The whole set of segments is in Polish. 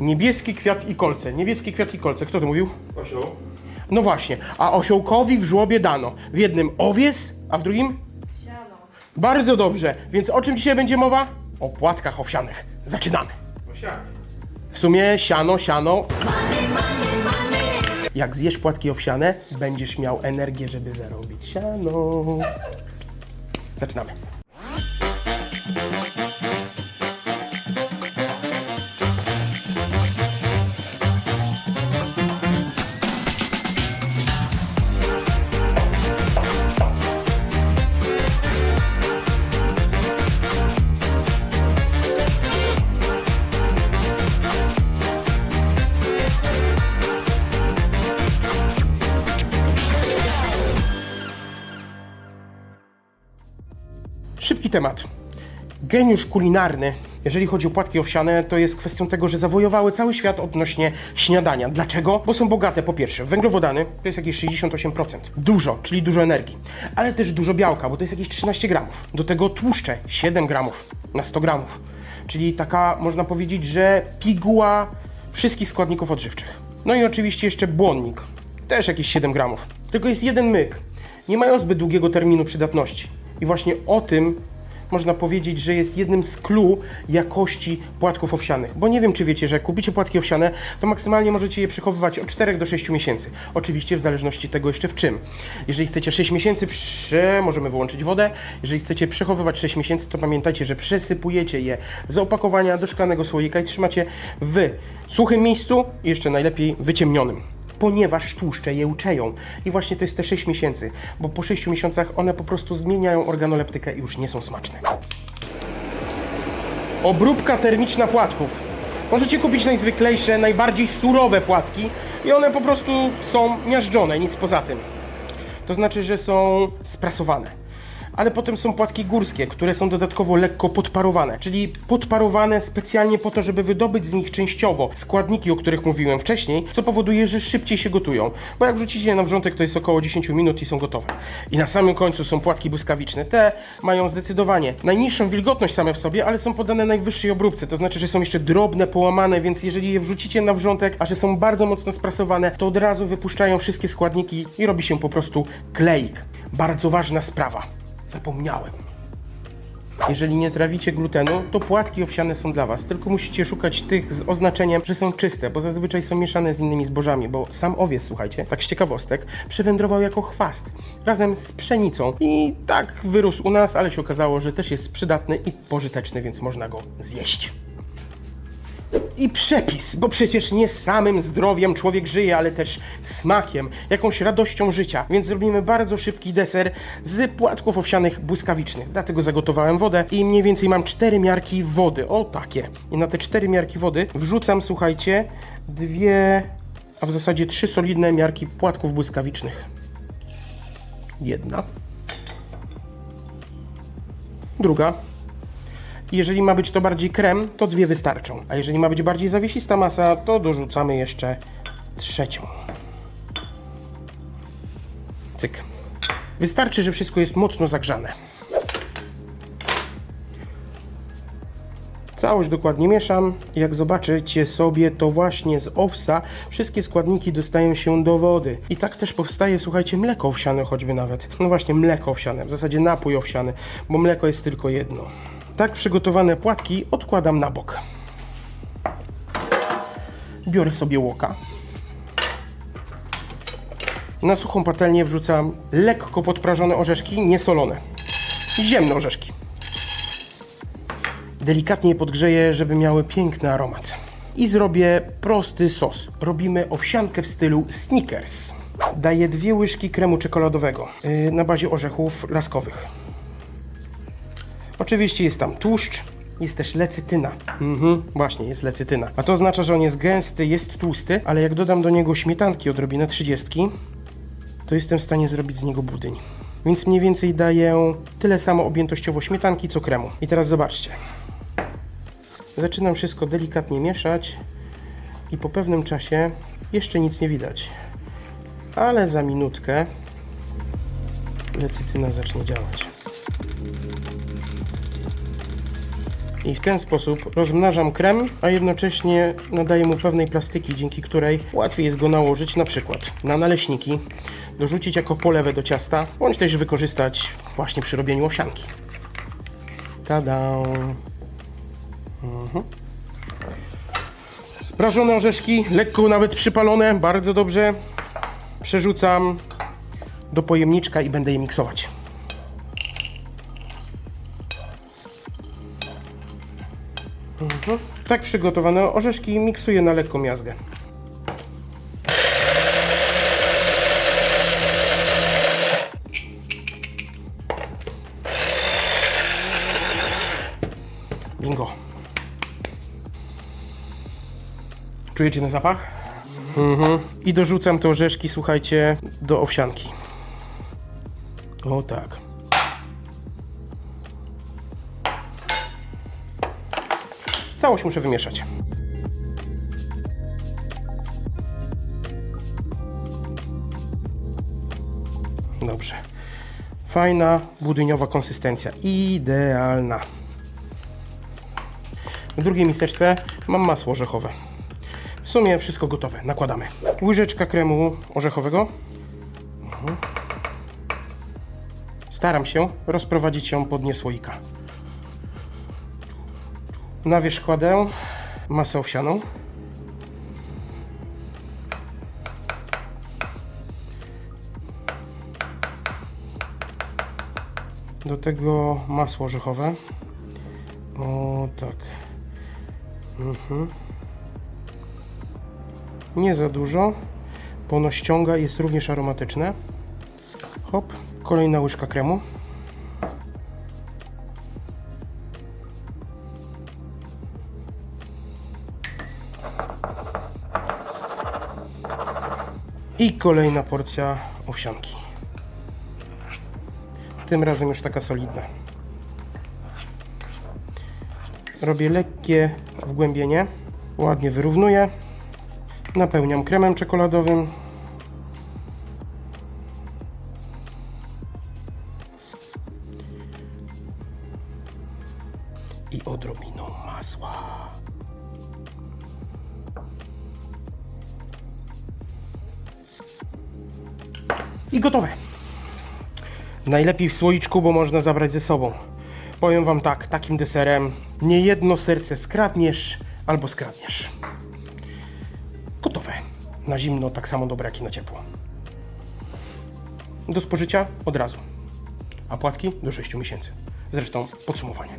Niebieski kwiat i kolce. Niebieski kwiat i kolce. Kto to mówił? Osioł. No właśnie. A osiołkowi w żłobie dano. W jednym owies, a w drugim? Siano. Bardzo dobrze. Więc o czym dzisiaj będzie mowa? O płatkach owsianych. Zaczynamy. Osiany. W sumie siano, siano. Jak zjesz płatki owsiane, będziesz miał energię, żeby zarobić siano. Zaczynamy. Szybki temat. Geniusz kulinarny, jeżeli chodzi o płatki owsiane, to jest kwestią tego, że zawojowały cały świat odnośnie śniadania. Dlaczego? Bo są bogate po pierwsze węglowodany, to jest jakieś 68%. Dużo, czyli dużo energii. Ale też dużo białka, bo to jest jakieś 13 gramów. Do tego tłuszcze 7 gramów na 100 gramów. Czyli taka, można powiedzieć, że piguła wszystkich składników odżywczych. No i oczywiście jeszcze błonnik, też jakieś 7 gramów. Tylko jest jeden myk. Nie mają zbyt długiego terminu przydatności. I właśnie o tym można powiedzieć, że jest jednym z clue jakości płatków owsianych. Bo nie wiem, czy wiecie, że jak kupicie płatki owsiane, to maksymalnie możecie je przechowywać od 4 do 6 miesięcy. Oczywiście w zależności tego jeszcze w czym. Jeżeli chcecie 6 miesięcy, możemy wyłączyć wodę. Jeżeli chcecie przechowywać 6 miesięcy, to pamiętajcie, że przesypujecie je z opakowania do szklanego słoika i trzymacie w suchym miejscu jeszcze najlepiej wyciemnionym ponieważ tłuszcze je uczeją. I właśnie to jest te 6 miesięcy, bo po 6 miesiącach one po prostu zmieniają organoleptykę i już nie są smaczne. Obróbka termiczna płatków. Możecie kupić najzwyklejsze, najbardziej surowe płatki i one po prostu są miażdżone, nic poza tym. To znaczy, że są sprasowane. Ale potem są płatki górskie, które są dodatkowo lekko podparowane, czyli podparowane specjalnie po to, żeby wydobyć z nich częściowo składniki, o których mówiłem wcześniej, co powoduje, że szybciej się gotują. Bo jak wrzucicie je na wrzątek, to jest około 10 minut i są gotowe. I na samym końcu są płatki błyskawiczne. Te mają zdecydowanie najniższą wilgotność same w sobie, ale są podane najwyższej obróbce. To znaczy, że są jeszcze drobne, połamane, więc jeżeli je wrzucicie na wrzątek, a że są bardzo mocno sprasowane, to od razu wypuszczają wszystkie składniki i robi się po prostu kleik. Bardzo ważna sprawa. Zapomniałem. Jeżeli nie trawicie glutenu, to płatki owsiane są dla Was. Tylko musicie szukać tych z oznaczeniem, że są czyste, bo zazwyczaj są mieszane z innymi zbożami, bo sam owiec, słuchajcie, tak z ciekawostek, przywędrował jako chwast razem z pszenicą. I tak wyrósł u nas, ale się okazało, że też jest przydatny i pożyteczny, więc można go zjeść. I przepis, bo przecież nie samym zdrowiem człowiek żyje, ale też smakiem, jakąś radością życia. Więc zrobimy bardzo szybki deser z płatków owsianych błyskawicznych. Dlatego zagotowałem wodę i mniej więcej mam cztery miarki wody. O takie. I na te cztery miarki wody wrzucam, słuchajcie, dwie, a w zasadzie trzy solidne miarki płatków błyskawicznych. Jedna. Druga. Jeżeli ma być to bardziej krem, to dwie wystarczą. A jeżeli ma być bardziej zawiesista masa, to dorzucamy jeszcze trzecią. Cyk. Wystarczy, że wszystko jest mocno zagrzane. Całość dokładnie mieszam. Jak zobaczycie sobie, to właśnie z owsa wszystkie składniki dostają się do wody. I tak też powstaje, słuchajcie, mleko owsiane choćby nawet. No właśnie, mleko owsiane, w zasadzie napój owsiany, bo mleko jest tylko jedno. Tak przygotowane płatki odkładam na bok. Biorę sobie łoka. Na suchą patelnię wrzucam lekko podprażone orzeszki, niesolone. Ziemne orzeszki. Delikatnie podgrzeję, żeby miały piękny aromat. I zrobię prosty sos. Robimy owsiankę w stylu Snickers. Daję dwie łyżki kremu czekoladowego yy, na bazie orzechów laskowych. Oczywiście jest tam tłuszcz, jest też lecytyna. Mhm, właśnie, jest lecytyna. A to oznacza, że on jest gęsty, jest tłusty, ale jak dodam do niego śmietanki odrobinę 30, to jestem w stanie zrobić z niego budyń. Więc mniej więcej daję tyle samo objętościowo śmietanki, co kremu. I teraz zobaczcie. Zaczynam wszystko delikatnie mieszać i po pewnym czasie jeszcze nic nie widać. Ale za minutkę lecytyna zacznie działać. I w ten sposób rozmnażam krem, a jednocześnie nadaję mu pewnej plastyki, dzięki której łatwiej jest go nałożyć na przykład na naleśniki, dorzucić jako polewę do ciasta, bądź też wykorzystać właśnie przy robieniu owsianki. Tada! Mhm. Sprażone orzeszki, lekko nawet przypalone, bardzo dobrze. Przerzucam do pojemniczka i będę je miksować. Mhm. Tak przygotowane orzeszki miksuję na lekką miazgę. Bingo. Czujecie ten zapach? Mhm. I dorzucam te orzeszki, słuchajcie, do owsianki. O tak. Całość muszę wymieszać. Dobrze. Fajna, budyniowa konsystencja. Idealna. W drugiej miseczce mam masło orzechowe. W sumie wszystko gotowe. Nakładamy. Łyżeczka kremu orzechowego. Mhm. Staram się rozprowadzić ją po dnie słoika. Na wierzch kładę masę owsianą. Do tego masło orzechowe. O tak. Mhm. Nie za dużo, bo ono ściąga jest również aromatyczne. Hop, kolejna łyżka kremu. I kolejna porcja owsianki. Tym razem już taka solidna. Robię lekkie wgłębienie. Ładnie wyrównuję. Napełniam kremem czekoladowym. I gotowe. Najlepiej w słoiczku, bo można zabrać ze sobą. Powiem Wam tak, takim deserem nie jedno serce skradniesz albo skradniesz. Gotowe. Na zimno tak samo dobre jak i na ciepło. Do spożycia od razu. A płatki do 6 miesięcy. Zresztą podsumowanie.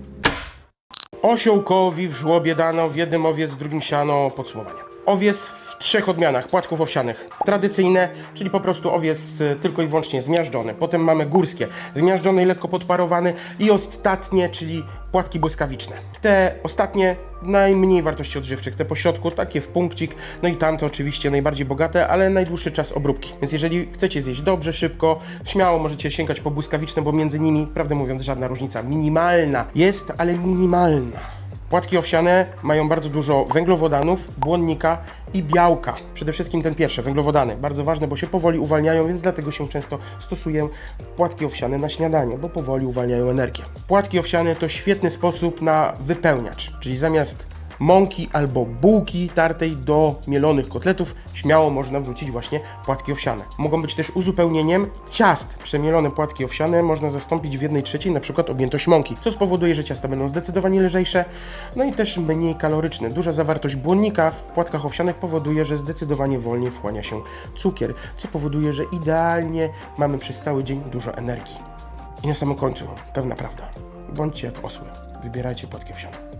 Osiołkowi w żłobie dano, w jednym owiec, w drugim siano, podsumowanie. Owiec w trzech odmianach płatków owsianych. Tradycyjne, czyli po prostu owiec y, tylko i wyłącznie zmiażdżony. Potem mamy górskie, zmiażdżony i lekko podparowany. I ostatnie, czyli płatki błyskawiczne. Te ostatnie najmniej wartości odżywczych, te pośrodku takie w punkcik, no i tamte oczywiście najbardziej bogate, ale najdłuższy czas obróbki. Więc jeżeli chcecie zjeść dobrze, szybko, śmiało możecie sięgać po błyskawiczne, bo między nimi, prawdę mówiąc, żadna różnica minimalna jest, ale minimalna. Płatki owsiane mają bardzo dużo węglowodanów, błonnika i białka. Przede wszystkim ten pierwszy, węglowodany. Bardzo ważne, bo się powoli uwalniają, więc dlatego się często stosuje płatki owsiane na śniadanie, bo powoli uwalniają energię. Płatki owsiane to świetny sposób na wypełniacz, czyli zamiast mąki albo bułki tartej do mielonych kotletów śmiało można wrzucić właśnie płatki owsiane. Mogą być też uzupełnieniem ciast. Przemielone płatki owsiane można zastąpić w 1 trzeciej na przykład objętość mąki, co spowoduje, że ciasta będą zdecydowanie lżejsze, no i też mniej kaloryczne. Duża zawartość błonnika w płatkach owsianych powoduje, że zdecydowanie wolniej wchłania się cukier, co powoduje, że idealnie mamy przez cały dzień dużo energii. I na samym końcu pewna prawda. Bądźcie jak osły. Wybierajcie płatki owsiane.